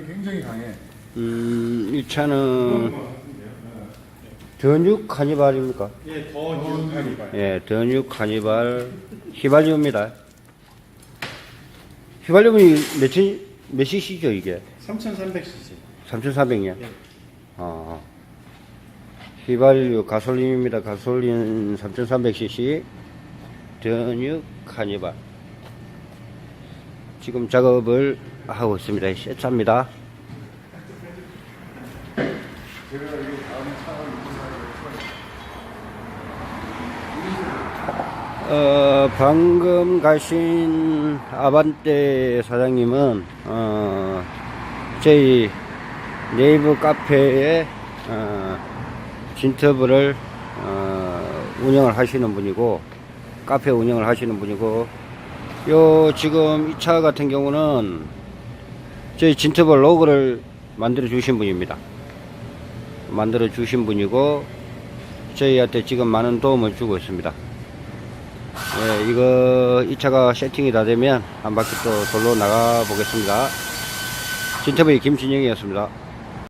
굉장히 강해. 음, 이 차는 더뉴 카니발입니까? 예, 더 뉴카니발. 예, 더뉴 카니발 휘발유입니다. 휘발유는 몇몇 몇 cc죠 이게? 3,300cc. 3,400년. 예. 아, 휘발유 가솔린입니다. 가솔린 3,300cc 더뉴 카니발. 지금 작업을 하고 있습니다. 세차입니다. 어, 방금 가신 아반떼 사장님은, 어, 저희 네이버 카페에, 어, 진터브를, 어, 운영을 하시는 분이고, 카페 운영을 하시는 분이고, 요, 지금 이 차 같은 경우는 저희 진터브 로고를 만들어 주신 분입니다. 만들어 주신 분이고, 저희한테 지금 많은 도움을 주고 있습니다. 예, 이거 이 차가 세팅이 다 되면 한 바퀴 또 돌로 나가 보겠습니다. 진터브의 김진영이었습니다.